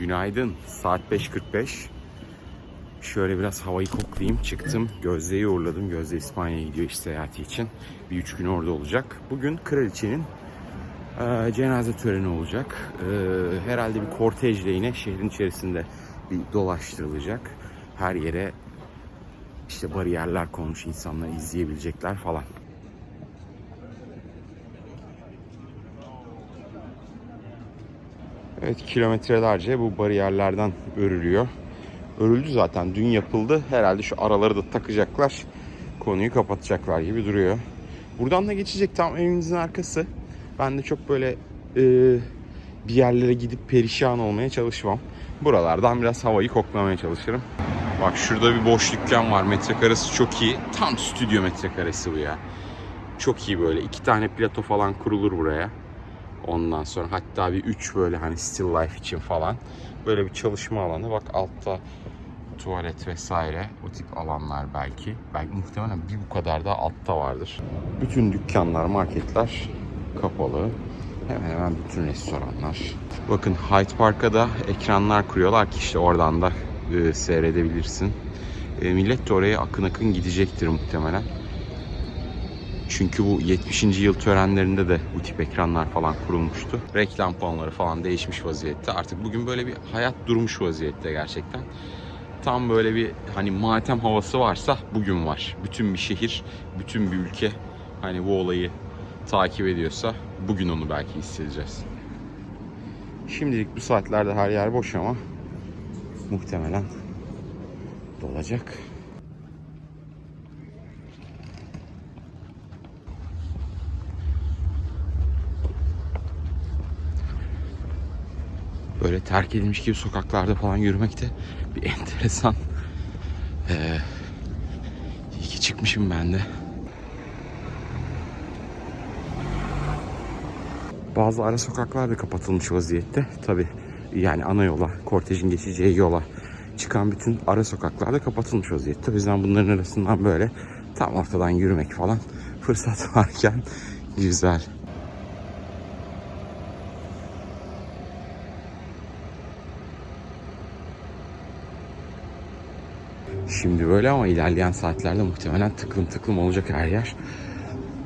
Günaydın. Saat 5.45. Şöyle biraz havayı koklayayım. Çıktım. Gözde'yi uğurladım. Gözde İspanya'ya gidiyor iş seyahati için. Bir üç gün orada olacak. Bugün kraliçenin e, cenaze töreni olacak. E, herhalde bir kortejle yine şehrin içerisinde bir dolaştırılacak. Her yere işte bariyerler konmuş insanlar izleyebilecekler falan. Evet kilometrelerce bu bariyerlerden örülüyor. Örüldü zaten dün yapıldı. Herhalde şu araları da takacaklar. Konuyu kapatacaklar gibi duruyor. Buradan da geçecek tam evimizin arkası. Ben de çok böyle e, bir yerlere gidip perişan olmaya çalışmam. Buralardan biraz havayı koklamaya çalışırım. Bak şurada bir boş dükkan var. Metrekaresi çok iyi. Tam stüdyo metrekaresi bu ya. Çok iyi böyle. iki tane plato falan kurulur buraya. Ondan sonra hatta bir 3 böyle hani still life için falan böyle bir çalışma alanı. Bak altta tuvalet vesaire o tip alanlar belki. Belki muhtemelen bir bu kadar da altta vardır. Bütün dükkanlar, marketler kapalı. Hemen hemen bütün restoranlar. Bakın Hyde Park'a da ekranlar kuruyorlar ki işte oradan da e, seyredebilirsin. E, millet de oraya akın akın gidecektir muhtemelen. Çünkü bu 70. yıl törenlerinde de bu tip ekranlar falan kurulmuştu. Reklam panoları falan değişmiş vaziyette. Artık bugün böyle bir hayat durmuş vaziyette gerçekten. Tam böyle bir hani matem havası varsa bugün var. Bütün bir şehir, bütün bir ülke hani bu olayı takip ediyorsa bugün onu belki hissedeceğiz. Şimdilik bu saatlerde her yer boş ama muhtemelen dolacak. Böyle terk edilmiş gibi sokaklarda falan yürümek de bir enteresan. Ee, iyi ki çıkmışım ben de. Bazı ara sokaklar da kapatılmış vaziyette. Tabi yani ana yola, kortejin geçeceği yola çıkan bütün ara sokaklar da kapatılmış vaziyette. O yüzden bunların arasından böyle tam ortadan yürümek falan fırsat varken güzel. Şimdi böyle ama ilerleyen saatlerde muhtemelen tıklım tıklım olacak her yer.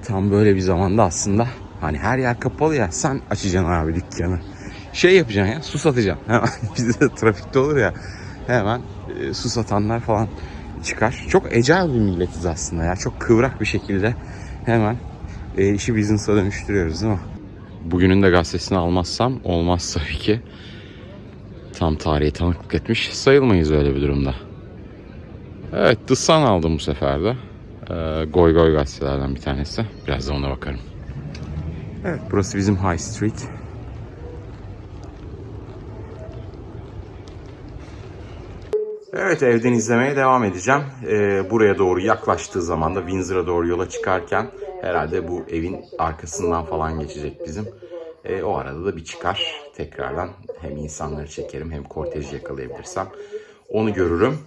Tam böyle bir zamanda aslında hani her yer kapalı ya sen açacaksın abi dükkanı. Şey yapacaksın ya su satacaksın. Hemen bizde de trafikte olur ya hemen e, su satanlar falan çıkar. Çok ecel bir milletiz aslında ya. Çok kıvrak bir şekilde hemen e, işi business'a dönüştürüyoruz değil mi? Bugünün de gazetesini almazsam olmaz tabii ki. Tam tarihe tanıklık etmiş sayılmayız öyle bir durumda. Evet The Sun aldım bu sefer de. Ee, Goy Goy gazetelerden bir tanesi. Biraz da ona bakarım. Evet burası bizim High Street. Evet evden izlemeye devam edeceğim. Ee, buraya doğru yaklaştığı zaman da Windsor'a doğru yola çıkarken herhalde bu evin arkasından falan geçecek bizim. Ee, o arada da bir çıkar tekrardan. Hem insanları çekerim hem korteji yakalayabilirsem. Onu görürüm.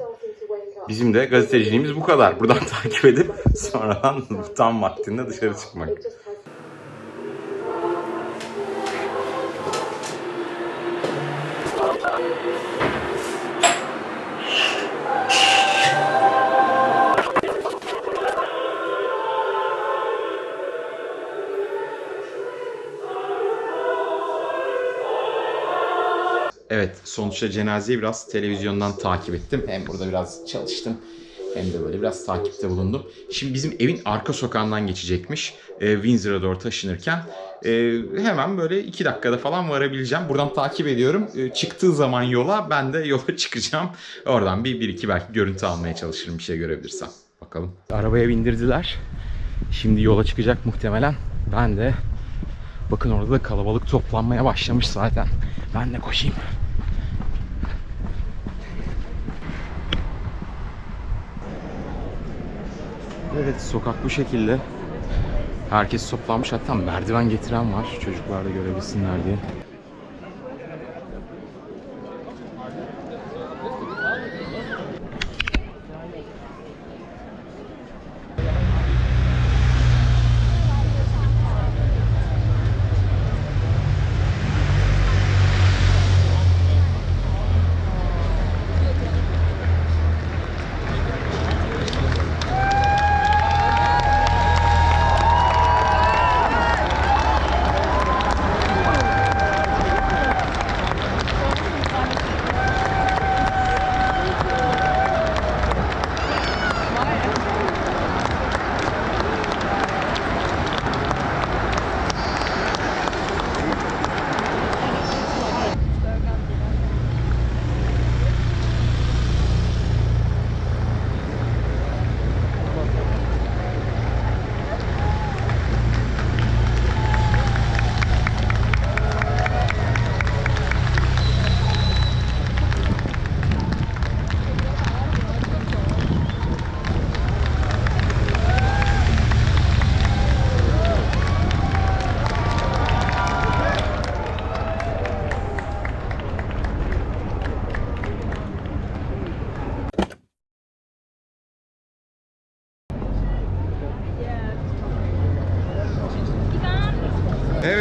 Bizim de gazeteciliğimiz bu kadar. Buradan takip edip sonradan tam vaktinde dışarı çıkmak. Evet sonuçta cenazeyi biraz televizyondan takip ettim. Hem burada biraz çalıştım hem de böyle biraz takipte bulundum. Şimdi bizim evin arka sokağından geçecekmiş. E, Windsor'a doğru taşınırken. E, hemen böyle iki dakikada falan varabileceğim. Buradan takip ediyorum. E, çıktığı zaman yola ben de yola çıkacağım. Oradan bir, bir iki belki görüntü almaya çalışırım bir şey görebilirsem. Bakalım. Arabaya bindirdiler. Şimdi yola çıkacak muhtemelen. Ben de bakın orada da kalabalık toplanmaya başlamış zaten. Ben de koşayım. Evet sokak bu şekilde. Herkes toplanmış hatta merdiven getiren var çocuklar da görebilsinler diye.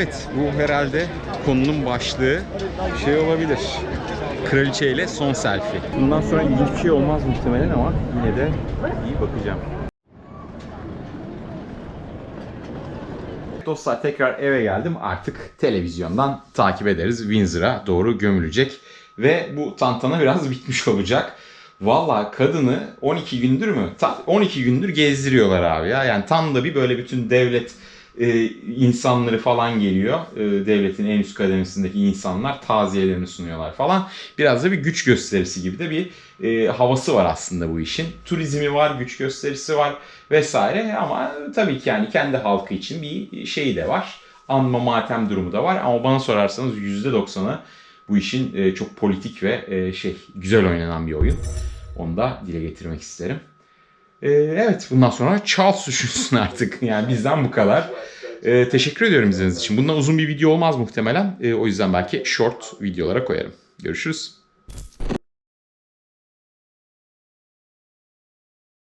Evet bu herhalde konunun başlığı şey olabilir. Kraliçe ile son selfie. Bundan sonra ilginç bir şey olmaz muhtemelen ama yine de iyi bakacağım. Dostlar tekrar eve geldim. Artık televizyondan takip ederiz. Windsor'a doğru gömülecek. Ve bu tantana biraz bitmiş olacak. Valla kadını 12 gündür mü? Ta- 12 gündür gezdiriyorlar abi ya. Yani tam da bir böyle bütün devlet e, insanları falan geliyor. E, devletin en üst kademesindeki insanlar taziyelerini sunuyorlar falan. Biraz da bir güç gösterisi gibi de bir e, havası var aslında bu işin. Turizmi var, güç gösterisi var vesaire ama tabii ki yani kendi halkı için bir şey de var. Anma matem durumu da var ama bana sorarsanız %90'ı bu işin e, çok politik ve e, şey güzel oynanan bir oyun. Onu da dile getirmek isterim. E, evet bundan sonra Charles düşünsün artık. Yani bizden bu kadar. E, teşekkür ediyorum izlediğiniz için. Bundan uzun bir video olmaz muhtemelen. E, o yüzden belki short videolara koyarım. Görüşürüz.